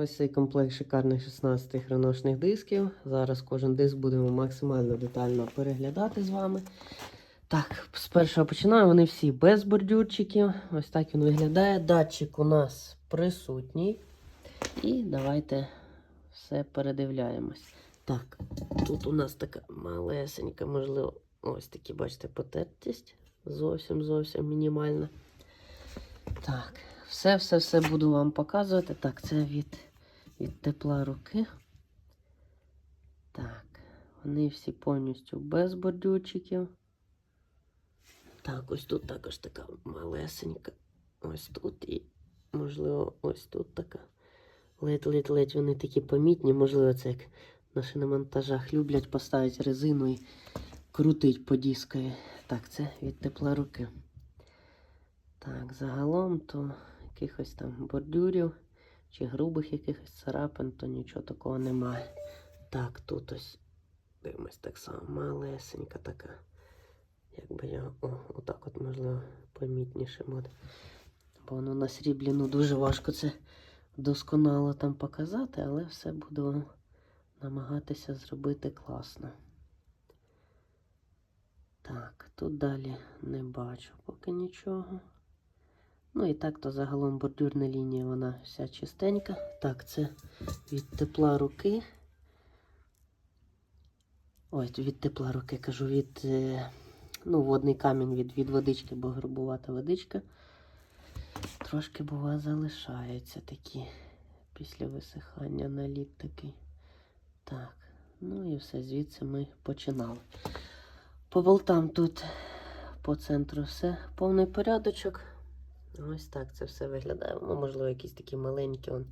Ось цей комплект шикарних 16 хроношних дисків. Зараз кожен диск будемо максимально детально переглядати з вами. Так, з першого починаю. Вони всі без бордюрчиків. Ось так він виглядає. Датчик у нас присутній. І давайте все передивляємось. Так, тут у нас така малесенька, можливо, ось такі, бачите, потертість. Зовсім зовсім мінімальна. Так, все, все, все буду вам показувати. Так, це від, від тепла руки. Так, вони всі повністю без бордюрчиків. Так, ось тут також така малесенька. Ось тут і, можливо, ось тут така. Ледь-ледь-ледь вони такі помітні. Можливо, це як на шиномонтажах люблять поставити резину і крутить по дискові. Так, це від тепла руки. Так, загалом то якихось там бордюрів чи грубих якихось царапин, то нічого такого немає. Так, тут ось дивимось так само малесенька така. Якби я о, отак от можливо помітніше буде. Бо воно на сріблі ну, дуже важко це досконало там показати, але все буду намагатися зробити класно. Так, тут далі не бачу поки нічого. Ну і так, то загалом бордюрна лінія, вона вся чистенька. Так, це від тепла руки. Ой, від тепла руки кажу, від е, ну, водний камінь від, від водички, бо грубувата водичка. Трошки, бува, залишаються такі після висихання наліт такий. Так, ну і все, звідси ми починали. По болтам тут по центру все повний порядочок. Ось так це все виглядає. Ну, можливо, якісь такі маленькі он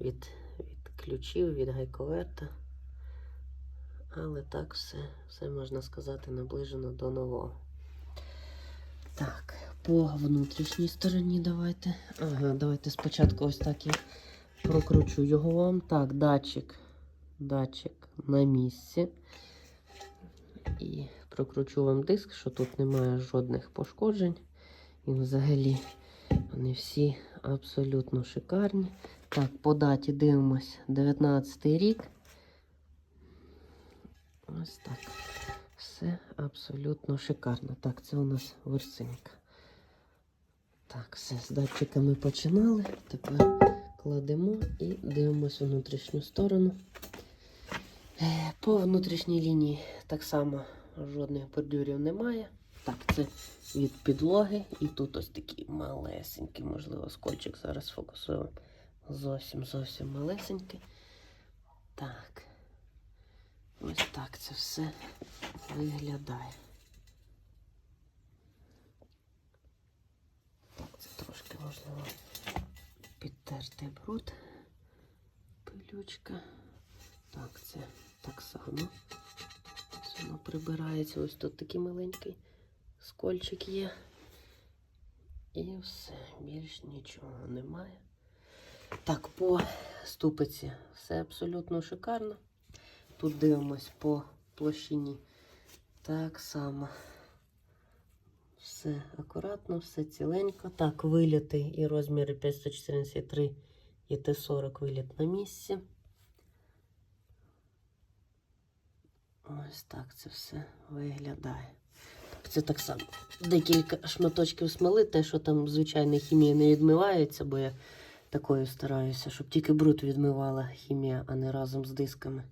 від, від ключів, від гайковерта. Але так все, все можна сказати, наближено до нового. Так, по внутрішній стороні давайте. Ага, давайте спочатку ось так я прокручу його вам. Так, датчик. Датчик на місці. І прокручу вам диск, що тут немає жодних пошкоджень. І взагалі вони всі абсолютно шикарні. Так, по даті дивимось 19 рік. Ось так. Все абсолютно шикарно. Так, це у нас ворсинка. Так, все, з датчиками починали. Тепер кладемо і дивимося внутрішню сторону. Е, По внутрішній лінії так само жодних бордюрів немає. Так, це від підлоги. І тут ось такий малесенький, можливо, скольчик зараз фокусуємо. Зовсім зовсім малесенький. Так. Ось так це все виглядає. Так, це трошки можливо підтертий бруд. Пилючка. Так, це так само. Воно прибирається. Ось тут такий маленький скольчик є. І все, більш нічого немає. Так, по ступиці все абсолютно шикарно. Тут дивимось по площині. Так само. Все акуратно, все ціленько. Так, виліти і розміри 543 і Т40 виліт на місці. Ось так це все виглядає. Це так само. Декілька шматочків смоли, те, що там звичайна хімія не відмивається, бо я такою стараюся, щоб тільки бруд відмивала хімія, а не разом з дисками.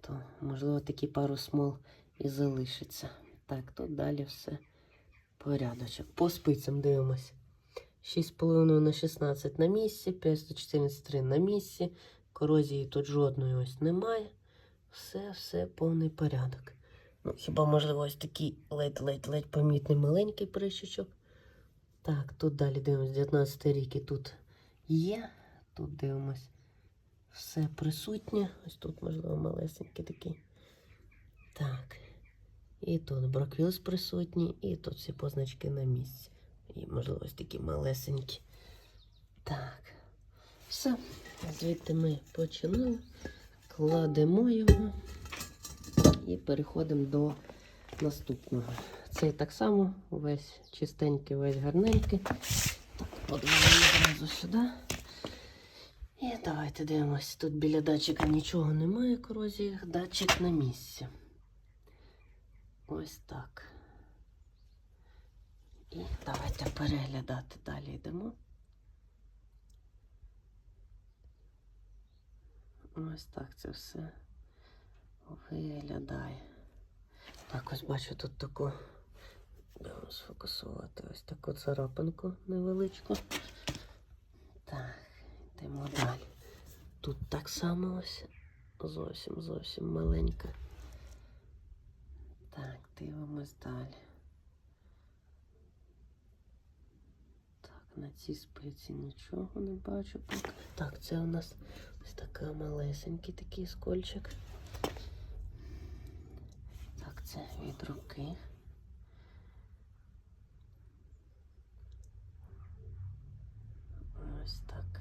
То, можливо, такі пару смол і залишиться. Так, тут далі все порядочок. По спицям дивимося. 6,5 на 16 на місці, 514 на місці. Корозії тут жодної ось немає. Все, все повний порядок. Ну, хіба, можливо, ось такий ледь-ледь-ледь помітний маленький прищучок. Так, тут далі дивимось 19 рік і тут є. Тут дивимось. Все присутнє. Ось тут, можливо, малесенький такий. Так. І тут броквілс присутній, і тут всі позначки на місці. І, можливо, ось такі малесенькі. Так. Все. Звідти ми починали. Кладемо його і переходимо до наступного. Цей так само весь чистенький, весь гарненький. Так, кладемо одразу сюди. І давайте дивимося. Тут біля датчика нічого немає корозії. Датчик на місці. Ось так. І давайте переглядати далі йдемо. Ось так це все виглядає. Так, ось бачу тут таку. Будемо сфокусувати ось таку царапинку невеличку. Так, йдемо далі. Тут так само ось зовсім зовсім маленька. Так, дивимось далі. Так, на цій спиці нічого не бачу поки. Так, це у нас ось така малесенький такий скольчик. Це від руки. Ось так.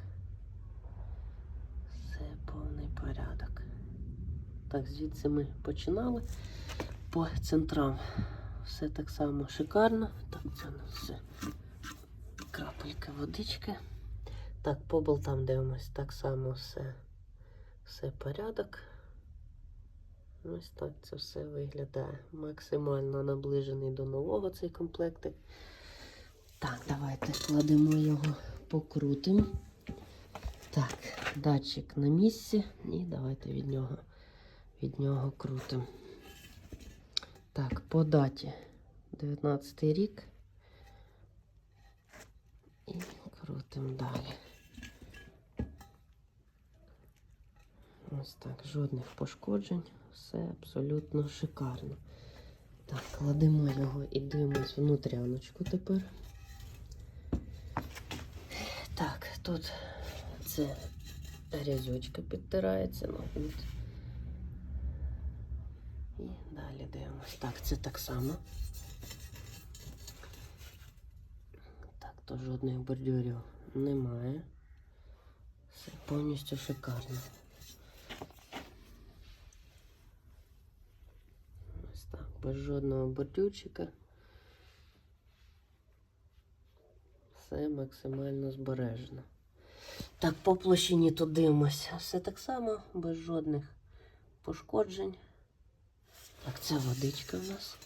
Все повний порядок. Так, звідси ми починали по центрам. Все так само шикарно. Так, це у нас все крапелька водички. Так, по болтам дивимось. Так само все, все порядок. Ось так це все виглядає. Максимально наближений до нового цей комплектик. Так, давайте кладемо його, покрутимо. Так, датчик на місці. І давайте від нього, від нього крутимо. Так, по даті 19 рік. І крутимо далі. Ось так, жодних пошкоджень, все абсолютно шикарно. Так, кладемо його і дивимось внутряночку тепер. Так, тут це грязючка підтирається, ну тут. І далі дивимось. Так, це так само. Так, то жодних бордюрів немає. Все повністю шикарно. Ось так, без жодного бордюрчика. Все максимально збережено. Так, по площині тут дивимося. Все так само, без жодних пошкоджень. Так, це водичка в нас.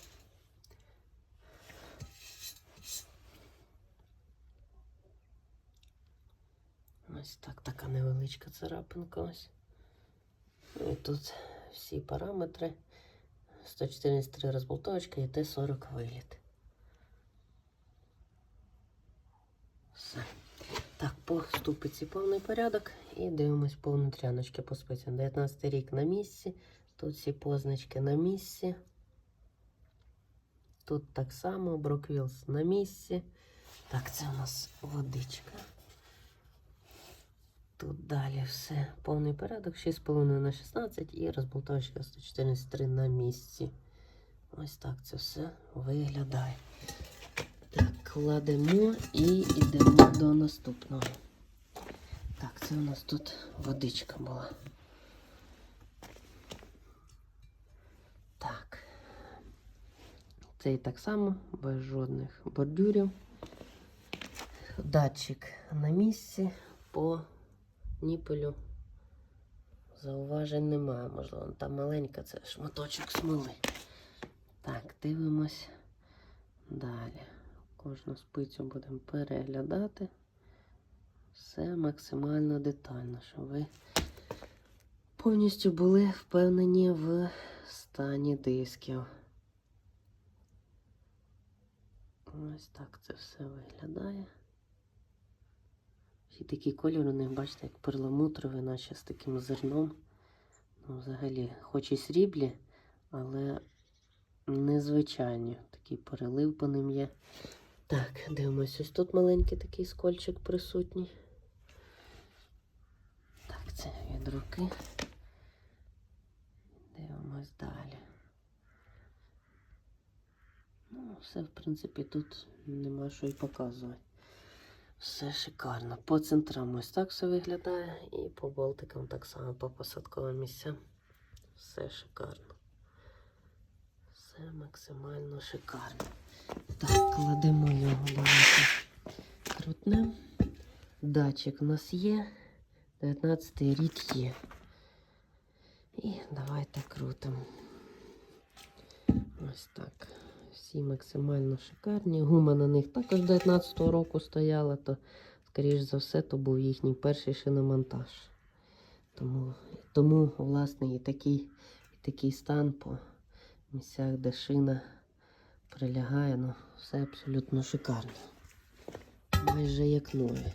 Ось так, така невеличка царапинка ось. І тут всі параметри. 114 розболтовочка і Т40 виліт. Все. Так, по ступиці повний порядок. І дивимось по внутряночки по спицям. 19 рік на місці. Тут всі позначки на місці. Тут так само, Броквілс на місці. Так, це у нас водичка. Тут далі все повний порядок, 6,5 на 16 і розболтовочка 114,3 на місці. Ось так це все виглядає. Так, кладемо і йдемо до наступного. Так, це у нас тут водичка була. Так. Цей так само, без жодних бордюрів. Датчик на місці по ніпелю. Зауважень немає. Можливо, там маленька, це шматочок смоли. Так, дивимось далі. Кожну спицю будемо переглядати. Все максимально детально, щоб ви повністю були впевнені в стані дисків. Ось так це все виглядає. Ще такий кольор у них, бачите, як перламутровий, наче з таким зерном. Ну, взагалі, хоч і сріблі, але незвичайні. Такий перелив по ним є. Так, дивимось, ось тут маленький такий скольчик присутній. Так, це від руки. Дивимось далі. Ну, все, в принципі, тут нема що й показувати. Все шикарно. По центрам ось так все виглядає. І по болтикам так само по посадковим місцям. Все шикарно. Все максимально шикарно. Так, кладемо його, давайте крутнем. Датчик у нас є. 19 рік є. І давайте крутимо. Ось так. Всі максимально шикарні. Гума на них також 19-го року стояла, то, скоріш за все, то був їхній перший шиномонтаж. Тому, тому власне, і такий, і такий стан по місцях, де шина прилягає, ну, все абсолютно шикарно. Майже як нові.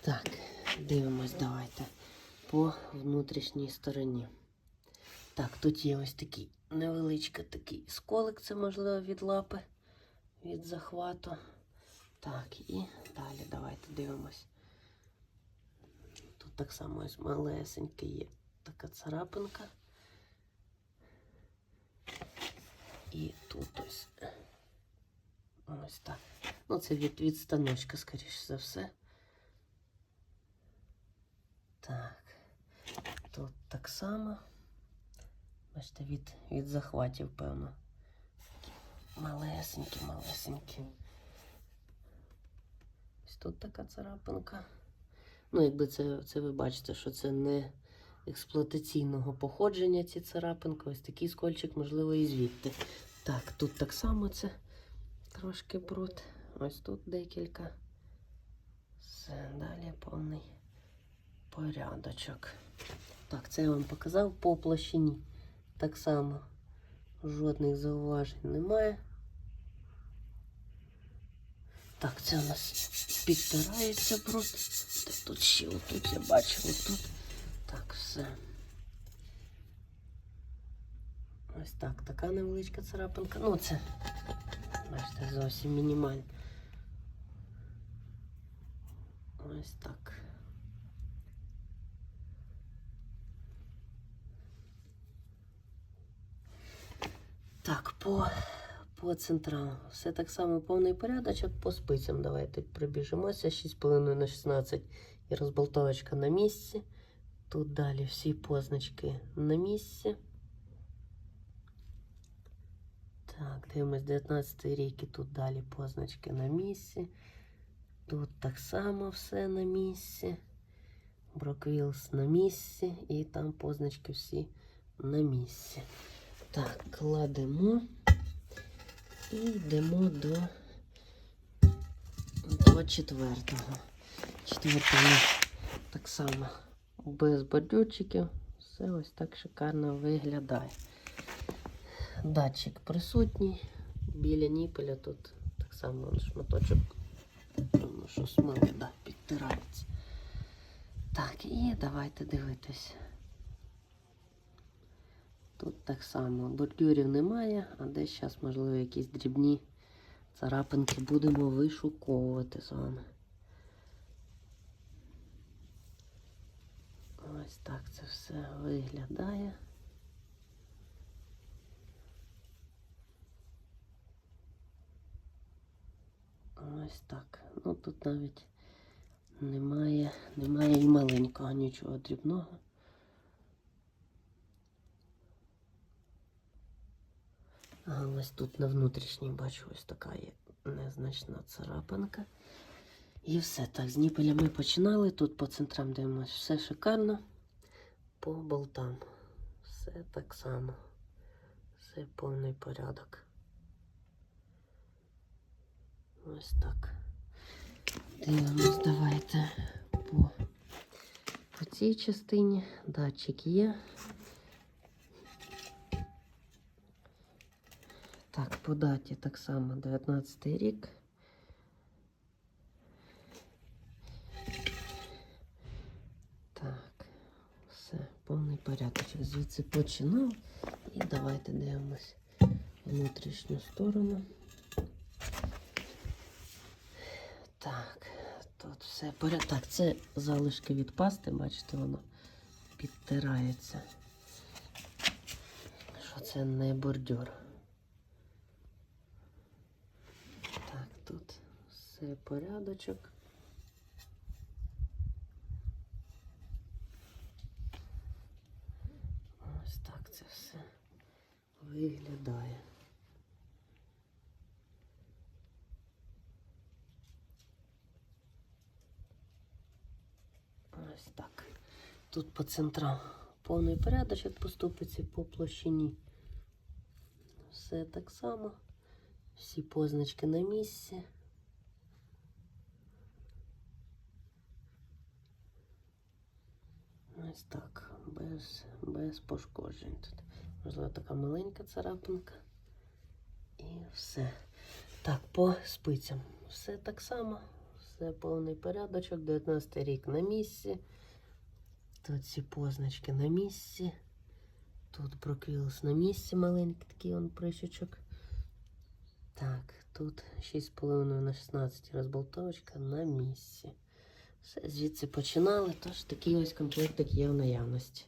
Так, дивимось, давайте по внутрішній стороні. Так, тут є ось такий невеличкий такий сколик, це можливо від лапи, від захвату. Так, і далі давайте дивимось. Тут так само ось малесенька є така царапинка. І тут ось. Ось так. Ну, це від, від станочка, скоріше за все. Так. Тут так само. Бачите, від, від захватів, певно. Малесенькі, малесенькі. Ось тут така царапинка. Ну, якби це, це ви бачите, що це не експлуатаційного походження ці царапинки. Ось такий скольчик, можливо, і звідти. Так, тут так само це трошки бруд. Ось тут декілька. Все, далі повний порядочок. Так, це я вам показав по площині. Так само жодних зауважень немає. Так, це у нас підтирається бруд. Так, тут ще отут я бачив, отут. Так, все. Ось так, така невеличка царапинка. Ну, це, бачите, зовсім мінімально. Ось так. Так, по, по центрам. Все так само повний порядочок. По спицям давайте пробіжимося. 6,5 на 16 і розболтовочка на місці. Тут далі всі позначки на місці. Так, дивимось 19 рік і тут далі позначки на місці. Тут так само все на місці. Броквілс на місці. І там позначки всі на місці. Так, кладемо і йдемо до, до четвертого. Четвертого так само без бордюрчиків. Все ось так шикарно виглядає. Датчик присутній. Біля ніпеля тут так само шматочок, ну, що смили, да, підтирається. Так, і давайте дивитись. Тут так само бордюрів немає, а десь зараз, можливо, якісь дрібні царапинки будемо вишуковувати з вами. Ось так це все виглядає. Ось так. Ну тут навіть немає, немає і маленького нічого дрібного. А ось тут на внутрішній бачу ось така є незначна царапинка. І все. Так, з ніпелями починали. Тут по центрам дивимося, все шикарно. По болтам. Все так само. Все повний порядок. Ось так. Дивимось, давайте по, по цій частині. Датчик є. Так, по даті так само 19 рік. Так, все, повний порядочок. Звідси починав. І давайте дивимось внутрішню сторону. Так, тут все порядок. Так, це залишки від пасти, бачите, воно підтирається. Що це не бордюр. Так, тут все порядочок. Ось так це все виглядає. Ось так. Тут по центрам повний порядочок поступиться по площині. Все так само. Всі позначки на місці. Ось так, без, без пошкоджень тут. Можливо, така маленька царапинка. І все. Так, по спицям. Все так само. Все повний порядочок. 19 рік на місці. Тут ці позначки на місці. Тут проквілс на місці маленький такий он прищучок. Так, тут 6,5 на 16 розболтовочка на місці. Все, звідси починали, тож такий ось комплектик є в наявності.